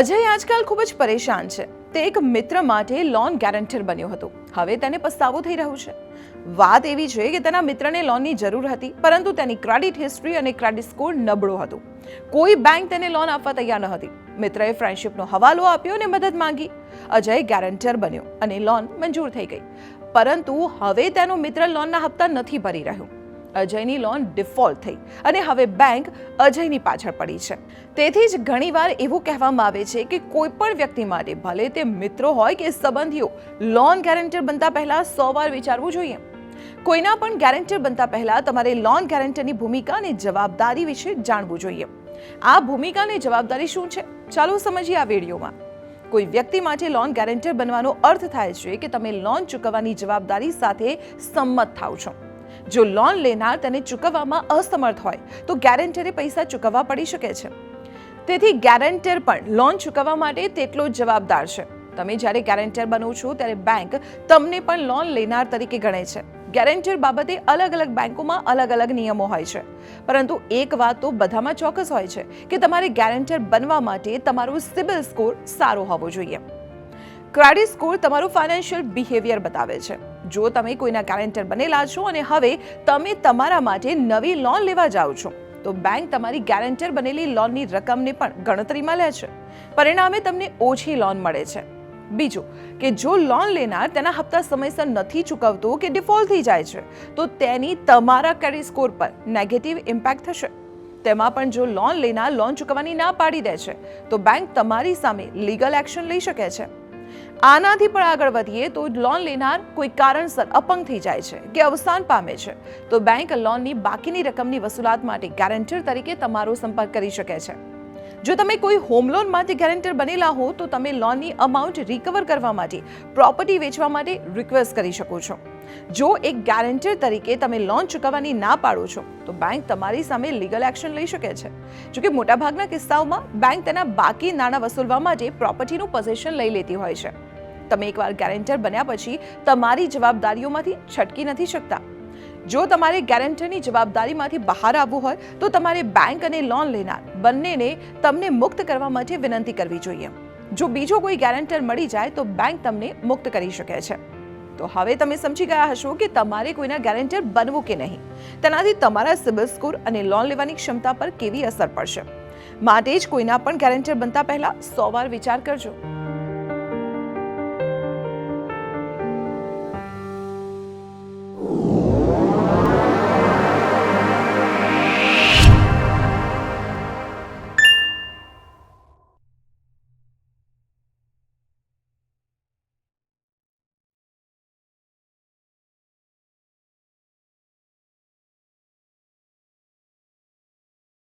અજય આજકાલ ખૂબ જ પરેશાન છે. તે એક મિત્ર માટે લોન ગેરંટર બન્યો હતો. હવે તેને પસ્તાવો થઈ રહ્યો છે. વાત એવી છે કે તેના મિત્રને લોનની જરૂર હતી, પરંતુ તેની ક્રેડિટ હિસ્ટ્રી અને ક્રેડિટ સ્કોર નબળો હતો. કોઈ બેંક તેને લોન આપવા તૈયાર ન હતી. મિત્રએ ફ્રેન્ડશિપનો હવાલો આપ્યો અને મદદ માંગી. અજય ગેરંટર બન્યો અને લોન મંજૂર થઈ ગઈ. પરંતુ હવે તેનો મિત્ર લોનના હપ્તા નથી ભરી રહ્યો. અજયની લોન ડિફોલ્ટ થઈ અને હવે બેંક અજયની પાછળ પડી છે. તેથી જ ઘણીવાર એવું કહેવામાં આવે છે કે કોઈ પણ વ્યક્તિ માટે ભલે તે મિત્રો હોય કે સંબંધીઓ લોન ગેરંટર બનતા પહેલા સો વાર વિચારવું જોઈએ. કોઈના પણ ગેરંટર બનતા પહેલા તમારે લોન ગેરંટરની ભૂમિકા અને જવાબદારી વિશે જાણવું જોઈએ. આ ભૂમિકા અને જવાબદારી શું છે? ચાલો સમજીએ આ વિડીયોમાં. કોઈ વ્યક્તિ માટે લોન ગેરંટર બનવાનો અર્થ થાય છે કે તમે લોન ચૂકવવાની જવાબદારી સાથે સંમત થાવ છો. જો લોન લેનાર તેને ચૂકવવામાં અસમર્થ હોય, તો ગેરંટરે પૈસા ચૂકવવા પડી શકે છે. તેથી ગેરંટર પણ લોન ચૂકવવા માટે તેટલો જ જવાબદાર છે. તમે જ્યારે ગેરંટર બનો છો, ત્યારે બેંક તમને પણ લોન લેનાર તરીકે ગણે છે. ગેરેન્ટર બાબતે અલગ અલગ બેંકોમાં અલગ અલગ નિયમો હોય છે. પરંતુ એક વાત તો બધામાં ચોક્કસ હોય છે કે તમારે ગેરંટર બનવા માટે તમારો સિબિલ સ્કોર સારો હોવો જોઈએ. ક્રેડિટ સ્કોર તમારું ફાઇનાન્શિયલ બિહેવિયર બતાવે છે. જો તમે કોઈના ગેરેન્ટર બનેલા છો અને હવે તમે તમારા માટે નવી લોન લેવા જાઓ છો, તો બેંક તમારી ગેરેન્ટર બનેલી લોનની રકમને પણ ગણતરીમાં લે છે. પરિણામે તમને ઓછી લોન મળે છે. બીજું કે જો લોન લેનાર તેના હપ્તા સમયસર નથી ચૂકવતો કે ડિફોલ્ટ થઈ જાય છે, તો તેની તમારા ક્રેડિટ સ્કોર પર નેગેટિવ ઇમ્પેક્ટ થશે. તેમાં પણ જો લોન લેનાર લોન ચૂકવવાની ના પાડી દે છે, તો બેંક તમારી સામે લીગલ એક્શન લઈ શકે છે. આનાથી પણ આગળ વધીએ તો લોન લેનાર કોઈ કારણસર અપંગ થઈ જાય છે કે અવસાન પામે છે. તો બેંક લોનની બાકીની રકમની વસૂલાત માટે ગેરંટર તરીકે તમારો સંપર્ક કરી શકે છે. જો તમે કોઈ હોમ લોન માટે ગેરેન્ટર બનેલા હો, તો તમે લોનની અમાઉન્ટ રિકવર કરવા માટે પ્રોપર્ટી વેચવા માટે રિક્વેસ્ટ કરી શકો છો. જો એક ગેરંટર તરીકે તમે લોન ચૂકવવાની ના પાડો છો, તો બેંક તમારી સામે લીગલ એક્શન લઈ શકે છે. જોકે મોટાભાગના કિસ્સાઓમાં બેંક તેના બાકી નાણાં વસૂલવા માટે પ્રોપર્ટીનું પોઝિશન લઈ લેતી હોય છે. તમે એકવાર ગેરેન્ટર બન્યા પછી તમારી જવાબદારીઓમાંથી છટકી નથી શકતા. જો તમારે ગેરંટરની જવાબદારીમાંથી બહાર આવવું હોય, તો તમારે બેંક અને લોન લેનાર બંનેને તમને મુક્ત કરવા માટે વિનંતી કરવી જોઈએ. જો બીજો કોઈ ગેરંટર મળી જાય, તો બેંક તમને મુક્ત કરી શકે છે. તો હવે તમે સમજી ગયા હશો કે તમારે કોઈના ગેરંટર બનવું કે નહીં. તેનાથી તમારા સિબિલ સ્કોર અને લોન લેવાની ક્ષમતા પર કેવી અસર પડશે? માટે જ કોઈના પણ ગેરંટર બનતા પહેલા સો વાર વિચાર કરજો.